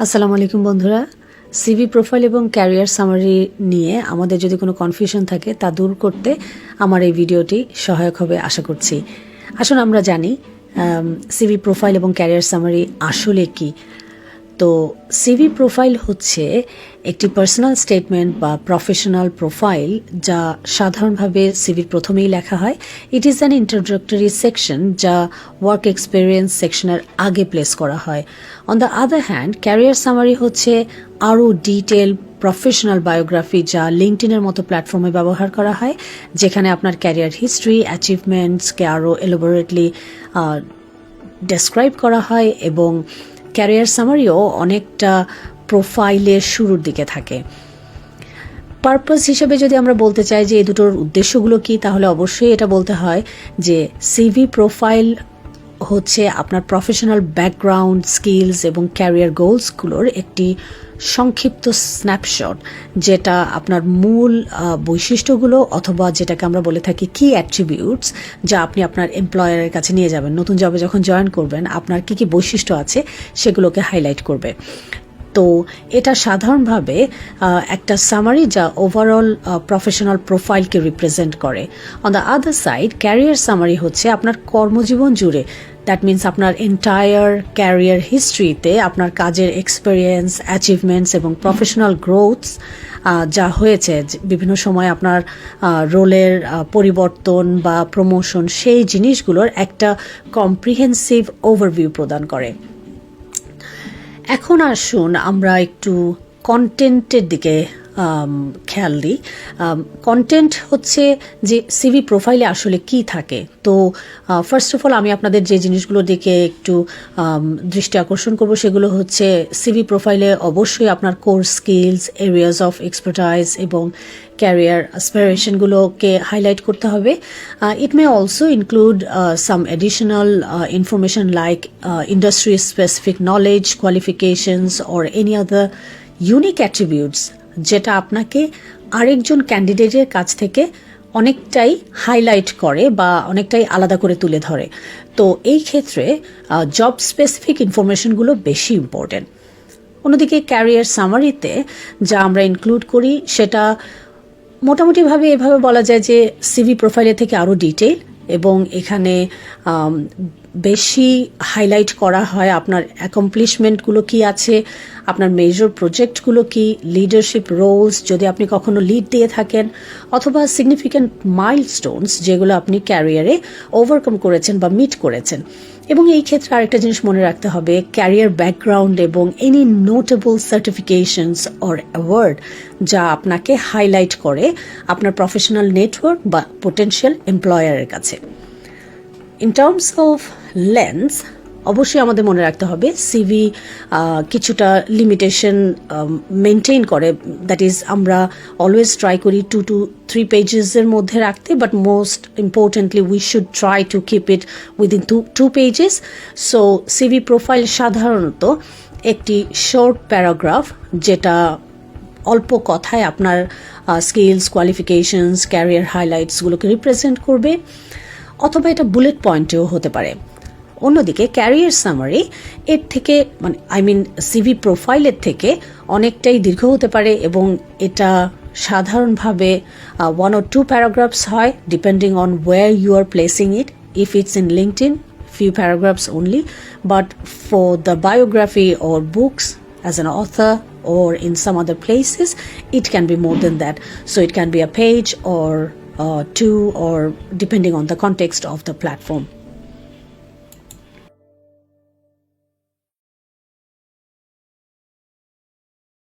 আসসালামু আলাইকুম বন্ধুরা। সিভি প্রোফাইল এবং ক্যারিয়ার সামারি নিয়ে আমাদের যদি কোনো কনফিউশন থাকে তা দূর করতে আমার এই ভিডিওটি সহায়ক হবে আশা করছি। আসুন আমরা জানি সিভি প্রোফাইল এবং ক্যারিয়ার সামারি আসলে কি। তো সিভি প্রোফাইল হচ্ছে একটি পার্সোনাল স্টেটমেন্ট বা প্রফেশনাল প্রোফাইল যা সাধারণভাবে সিভির প্রথমেই লেখা হয়। It is an introductory section যা ওয়ার্ক এক্সপিরিয়েন্স সেকশনের আগে প্লেস করা হয়। On the other hand career summary হচ্ছে আরও ডিটেল প্রফেশনাল বায়োগ্রাফি যা লিঙ্কটিনের মতো প্ল্যাটফর্মে ব্যবহার করা হয়, যেখানে আপনার ক্যারিয়ার হিস্ট্রি অ্যাচিভমেন্টসকে আরও এলোবোরেটলি ডেসক্রাইব করা হয় এবং ক্যারিয়ার সামারিও অনেকটা প্রোফাইলের শুরুর দিকে থাকে। পারপাস হিসেবে যদি আমরা বলতে চাই যে এই দুটোর উদ্দেশ্যগুলো কি, তাহলে অবশ্যই এটা বলতে হয় যে সিভি প্রোফাইল হচ্ছে আপনার প্রফেশনাল ব্যাকগ্রাউন্ড স্কিলস এবং ক্যারিয়ার গোলসগুলোর একটি সংক্ষিপ্ত স্ন্যাপশট যেটা আপনার মূল বৈশিষ্ট্যগুলো অথবা যেটাকে আমরা বলে থাকি কি অ্যাট্রিবিউটস যা আপনি আপনার এমপ্লয়ারের কাছে নিয়ে যাবেন। নতুন জবে যখন জয়েন করবেন, আপনার কি কি বৈশিষ্ট্য আছে সেগুলোকে হাইলাইট করবে। তো এটা সাধারণভাবে একটা সামারি যা ওভারঅল প্রফেশনাল প্রোফাইলকে রিপ্রেজেন্ট করে। On the other side career summary হচ্ছে আপনার কর্মজীবন জুড়ে। দ্যাট মিন্স আপনার এন্টায়ার ক্যারিয়ার হিস্ট্রিতে আপনার কাজের এক্সপিরিয়েন্স অ্যাচিভমেন্টস এবং প্রফেশনাল গ্রোথস যা হয়েছে বিভিন্ন সময় আপনার রোলের পরিবর্তন বা প্রমোশন সেই জিনিসগুলোর একটা কম্প্রিহেন্সিভ ওভারভিউ প্রদান করে। এখন আসুন, আমরা একটু কন্টেন্টের দিকে খেয়াল দিই। কন্টেন্ট হচ্ছে যে সিভি প্রোফাইলে আসলে কি থাকে। তো ফার্স্ট অফ অল আমি আপনাদের যে জিনিসগুলো দিকে একটু দৃষ্টি আকর্ষণ করব সেগুলো হচ্ছে সিভি প্রোফাইলে অবশ্যই আপনার core skills areas of expertise এবং ক্যারিয়ার অ্যাসপিরেশনগুলোকে হাইলাইট করতে হবে। It may also include some additional information like industry specific knowledge qualifications or any other unique attributes যেটা আপনাকে আরেকজন ক্যান্ডিডেটের কাছ থেকে অনেকটাই হাইলাইট করে বা অনেকটাই আলাদা করে তুলে ধরে। তো এই ক্ষেত্রে জব স্পেসিফিক ইনফরমেশনগুলো বেশি ইম্পর্টেন্ট অন্যদিকে ক্যারিয়ার সামারিতে যা আমরা ইনক্লুড করি সেটা মোটামুটিভাবে এভাবে বলা যায় যে সিভি প্রোফাইলের থেকে আরও ডিটেল এবং এখানে বেশি হাইলাইট করা হয় আপনার অ্যাকমপ্লিশমেন্টগুলো কি আছে, আপনার মেজর প্রজেক্টগুলো কি লিডারশিপ রোলস যদি আপনি কখনো লিড দিয়ে থাকেন, অথবা সিগনিফিক্যান্ট মাইলস্টোনস যেগুলো আপনি ক্যারিয়ারে ওভারকাম করেছেন বা মিট করেছেন। এবং এই ক্ষেত্রে আরেকটা জিনিস মনে রাখতে হবে ক্যারিয়ার ব্যাকগ্রাউন্ড এবং any notable certifications or award যা আপনাকে হাইলাইট করে আপনার প্রফেশনাল নেটওয়ার্ক বা পোটেন্সিয়াল এমপ্লয়ারের কাছে। ইন টার্মস অফ লেন্স অবশ্যই আমাদের মনে রাখতে হবে সিভি কিছুটা লিমিটেশন মেনটেন করে। দ্যাট ইজ আমরা অলওয়েজ ট্রাই করি টু টু থ্রি পেজেসের মধ্যে রাখতে but most importantly we should try to keep it within two two pages so CV profile সাধারণত একটি শর্ট প্যারাগ্রাফ যেটা অল্প কথায় আপনার স্কিলস কোয়ালিফিকেশনস ক্যারিয়ার হাইলাইটসগুলোকে রিপ্রেজেন্ট করবে। অথবা এটা বুলেট পয়েন্টেও হতে পারে। অন্যদিকে ক্যারিয়ার সামারি এর থেকে মানে আই মিন সিভি প্রোফাইলের থেকে অনেকটাই দীর্ঘ হতে পারে এবং এটা সাধারণভাবে ওয়ান অর টু প্যারাগ্রাফস হয় depending on where you are placing it if it's in LinkedIn few paragraphs only. But for the biography or books as an author or in some other places, it can be more than that. So it can be a page or uh, two or depending on the context of the platform